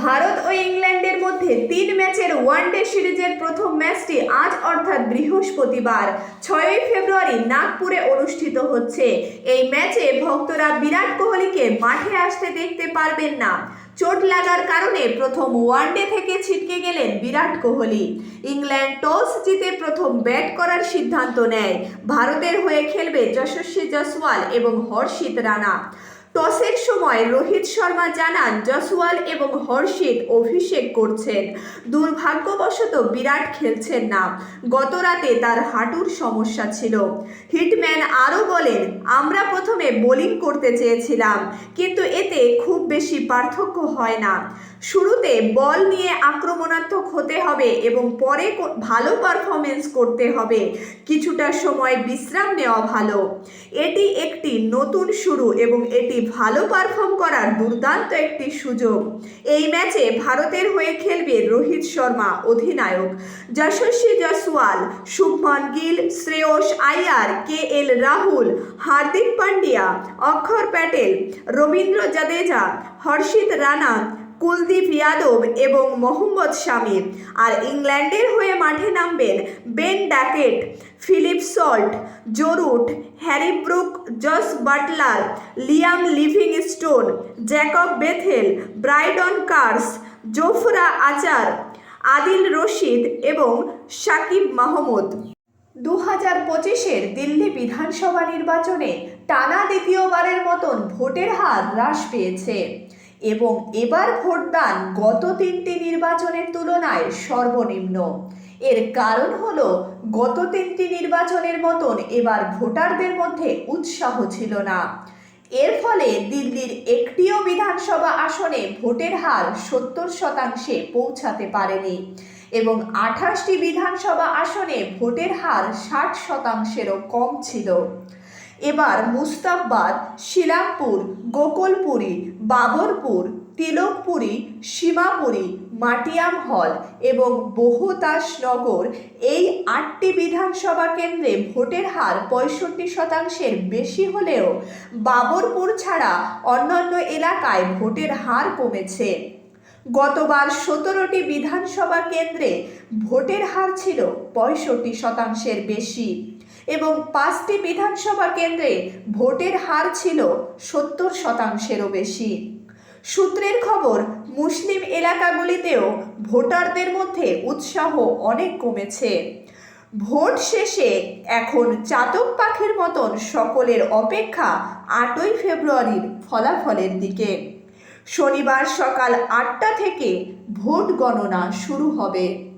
ভারত ও ইংল্যান্ডের মধ্যে তিন ম্যাচের ওয়ানডে সিরিজের প্রথম ম্যাচটি আজ অর্থাৎ বৃহস্পতিবার, ছয়ই ফেব্রুয়ারি নাগপুরে অনুষ্ঠিত হচ্ছে। এই ম্যাচে ভক্তরা বিরাট কোহলিকে মাঠে আসতে দেখতে পারবেন না। চোট লাগার কারণে প্রথম ওয়ানডে থেকে ছিটকে গেলেন বিরাট কোহলি। ইংল্যান্ড টস জিতে প্রথম ব্যাট করার সিদ্ধান্ত নেয়। ভারতের হয়ে খেলবে যশস্বী জসওয়াল এবং হর্ষিত রানা। টসের সময় রোহিত শর্মা জানান জসওয়াল এবং হর্ষিত অভিষেক করছেন। দুর্ভাগ্যবশত বিরাট খেলছেন না। গত রাতে তার হাঁটুর সমস্যা ছিল। হিটম্যান আরও বলেন, আমরা প্রথমে বোলিং করতে চেয়েছিলাম, কিন্তু এতে খুব বেশি পার্থক্য হয় না। শুরুতে বল নিয়ে আক্রমণাত্মক হতে হবে এবং পরে ভালো পারফরমেন্স করতে হবে। কিছুটা সময় বিশ্রাম নেওয়া ভালো। এটি একটি নতুন শুরু এবং এটি ভালো পারফর্ম করার দুর্দান্ত একটি সুযোগ। এই ম্যাচে ভারতের হয়ে খেলবে রোহিত শর্মা, অধিনায়ক যশস্বী জসওয়াল শুভমান গিল, শ্রেয়স আইয়ার কে এল রাহুল, হার্দিক পান্ডিয়া, অক্ষর প্যাটেল, রবীন্দ্র জাদেজা, হর্ষিত রানা কুলদীপ যাদব এবং মোহাম্মদ শামির আর ইংল্যান্ডের হয়ে মাঠে নামবেন Ben Duckett Philip Salt, Joe Root, Harry Brook, Jos Buttler, Liam Livingstone Jacob Bethell, Brydon Carse, Jofra Archer, Adil Rashid এবং সাকিব মাহমুদ। দু হাজার পঁচিশের দিল্লি বিধানসভা নির্বাচনে টানা দ্বিতীয়বারের মতন ভোটের হার হ্রাস পেয়েছে। এবং এবার ভোটদান গত তিনটি নির্বাচনের তুলনায় সর্বনিম্ন। এর কারণ হল, গত তিনটি নির্বাচনের মতন এবার ভোটারদের মধ্যে উৎসাহ ছিল না। এর ফলে দিল্লির একটিও বিধানসভা আসনে ভোটের হার সত্তর শতাংশে পৌঁছাতে পারেনি এবং আঠাশটি বিধানসভা আসনে ভোটের হার ষাট শতাংশেরও কম ছিল। এবার মুস্তাফবাদ, শিলামপুর, গোকুলপুরী, বাবরপুর, তিলকপুরী, সীমাপুরী, মাটিয়াম হল এবং বহুতাসনগর এই আটটি বিধানসভা কেন্দ্রে ভোটের হার পঁয়ষট্টি শতাংশের বেশি হলেও বাবরপুর ছাড়া অন্যান্য এলাকায় ভোটের হার কমেছে। গতবার সতেরোটি বিধানসভা কেন্দ্রে ভোটের হার ছিল পঁয়ষট্টি শতাংশের বেশি। এবং পাঁচটি বিধানসভা কেন্দ্রে ভোটের হার ছিল সত্তর শতাংশেরও বেশি। সূত্রের খবর, মুসলিম এলাকাগুলিতেও ভোটারদের মধ্যে উৎসাহ অনেক কমেছে। ভোট শেষে এখন চাতক পাখির মতন সকলের অপেক্ষা আটই ফেব্রুয়ারির ফলাফলের দিকে। শনিবার সকাল আটটা থেকে ভোট গণনা শুরু হবে।